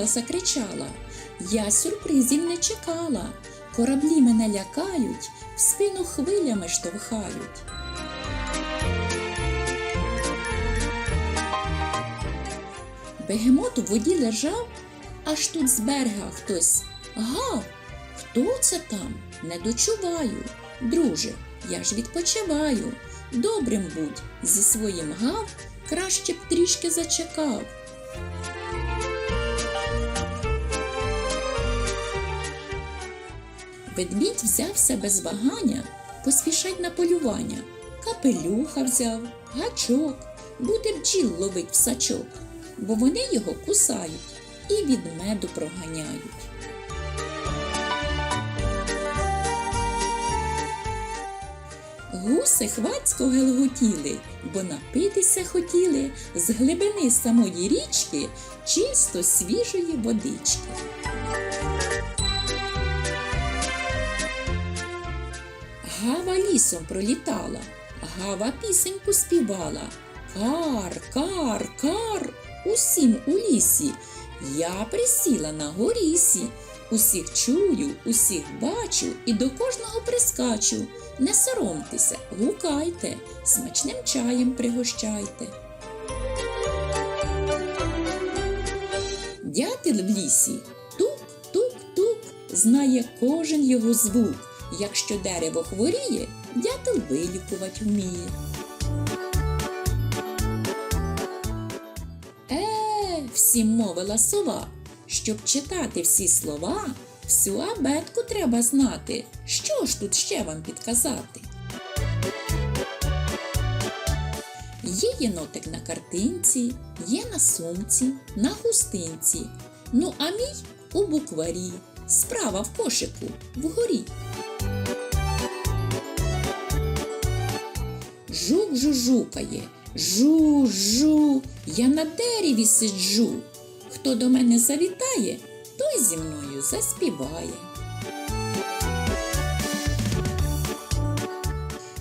вголоса кричала. Я сюрпризів не чекала. Кораблі мене лякають, в спину хвилями штовхають. Бегемот у воді лежав, аж тут з берега хтось гав. Хто це там? Не дочуваю. Друже, я ж відпочиваю. Добрим будь зі своїм гав, краще б трішки зачекав. Ведмідь взявся без вагання, поспішать на полювання. Капелюха взяв, гачок, буде бджіл ловить в сачок, бо вони його кусають і від меду проганяють. Гуси хвацько гелготіли, бо напитися хотіли з глибини самої річки чисто свіжої водички. Лісом пролітала, гава пісеньку співала. Кар, кар, кар, усім у лісі. Я присіла на горісі. Усіх чую, усіх бачу і до кожного прискачу. Не соромтеся, гукайте, смачним чаєм пригощайте. Дятел в лісі тук-тук-тук, знає кожен його звук. Якщо дерево хворіє, дятел вилікувати вміє. Е, всім мовила сова. Щоб читати всі слова, всю абетку треба знати. Що ж тут ще вам підказати? Є єнотик на картинці, є на сумці, на хустинці. Ну а мій у букварі, справа в кошику, вгорі. Жук жужукає, жу-жу, я на дереві сиджу. Хто до мене завітає, той зі мною заспіває.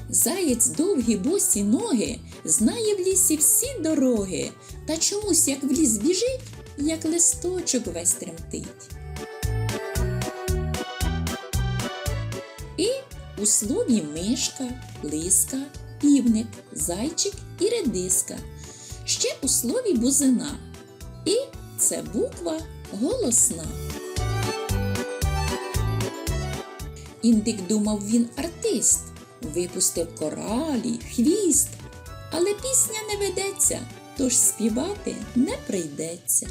Заєць довгі босі ноги, знає в лісі всі дороги, та чомусь як в ліс біжить, як листочок весь тремтить. І у слові мишка, лиска, півник, зайчик і редиска. Ще у слові бузина. І це буква голосна. Індик думав він артист, випустив коралі, хвіст, але пісня не ведеться, тож співати не прийдеться.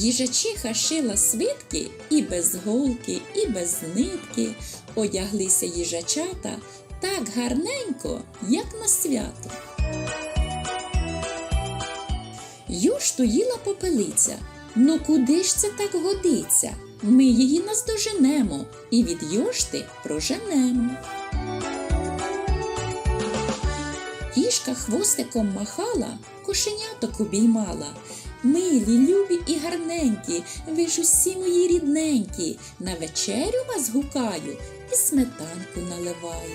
Їжачиха шила свитки і без голки, і без нитки. Одяглися їжачата так гарненько, як на свято. Юшту їла попелиця. Ну куди ж це так годиться? Ми її наздоженемо і від йошти проженемо. Кішка хвостиком махала, кошеняток обіймала. Милі, любі і гарненькі, ви ж усі мої рідненькі. На вечерю вас гукаю і сметанку наливаю.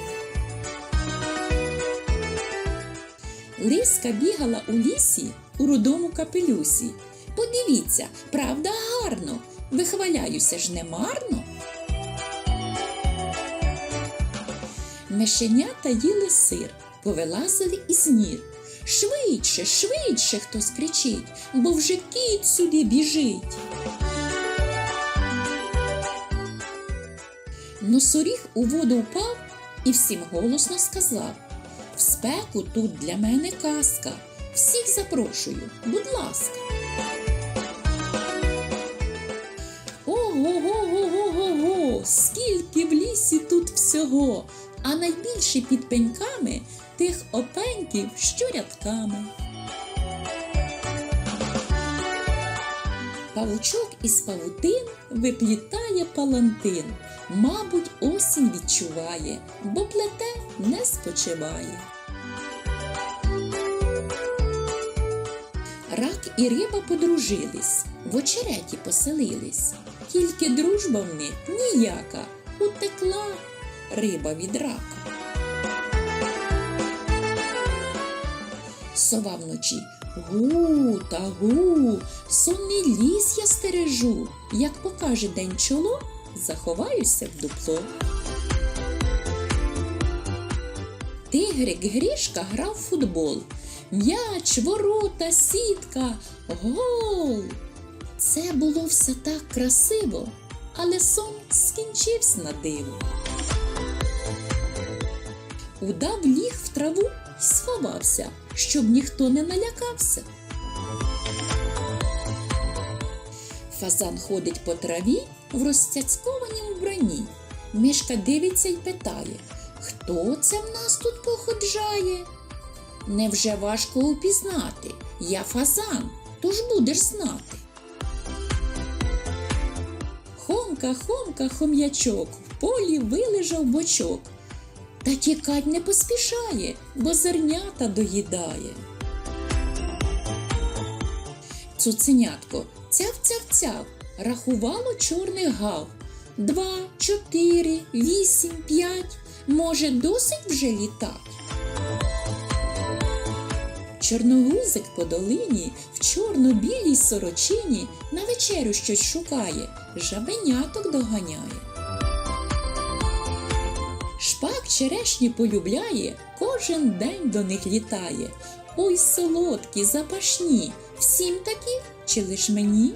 Лиска бігала у лісі у рудому капелюсі. Подивіться, правда гарно, вихваляюся ж немарно. Мишенята їли сир, повилазили із нір. Швидше, швидше хтось кричить, бо вже кіт сюди біжить. Носоріг у воду впав і всім голосно сказав В спеку тут для мене казка. Всіх запрошую, будь ласка. Ого-го-го-го-го, скільки в лісі тут всього, а найбільше під пеньками тих опеньків, що рядками. Павучок із павутин виплітає палантин. Мабуть, осінь відчуває, бо плете не спочиває. Рак і риба подружились, в очереті поселились. Тільки дружба в них ніяка утекла риба від рака. Сова вночі Гу та гу, сонний ліс я стережу. Як покаже день чоло, заховаюся в дупло. Тигрик Грішка грав в футбол. М'яч, ворота, сітка, гол. Це було все так красиво, але сон скінчився на диво. Удав ліг в траву і сховався, щоб ніхто не налякався. Фазан ходить по траві в розцяцькованім вбранні. Мишка дивиться й питає, хто це в нас тут походжає? Невже важко упізнати? Я фазан, тож будеш знати. Хомка, хомка, хом'ячок, в полі вилежав бочок. Та тікать не поспішає, бо зернята доїдає. Цуценятко цяв-цяв-цяв, рахувало чорних гав. Два, чотири, вісім, п'ять. Може, досить вже літать? Чорногузик по долині в чорно-білій сорочині на вечерю щось шукає, жабеняток доганяє. Шпак черешні полюбляє, кожен день до них літає. Ой, солодкі, запашні, всім такі чи лиш мені?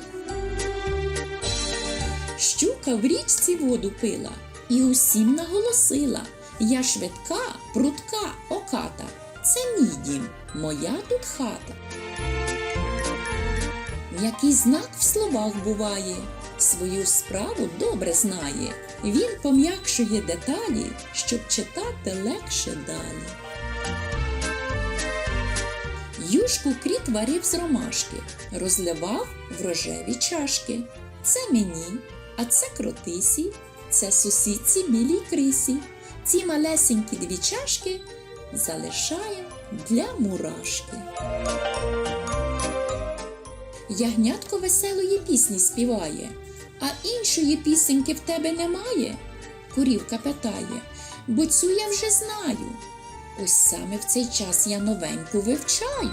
Щука в річці воду пила і усім наголосила. Я швидка, прутка, оката. Це мій дім, моя тут хата. М'який знак в словах буває, свою справу добре знає. Він пом'якшує деталі, щоб читати легше далі. Юшку кріт варив з ромашки, розливав в рожеві чашки. Це мені, а це кротисі, це сусідці білій крисі. Ці малесенькі дві чашки залишаємо для мурашки. Ягнятко веселої пісні співає, а іншої пісеньки в тебе немає? Курівка питає, бо цю я вже знаю. Ось саме в цей час я новеньку вивчаю.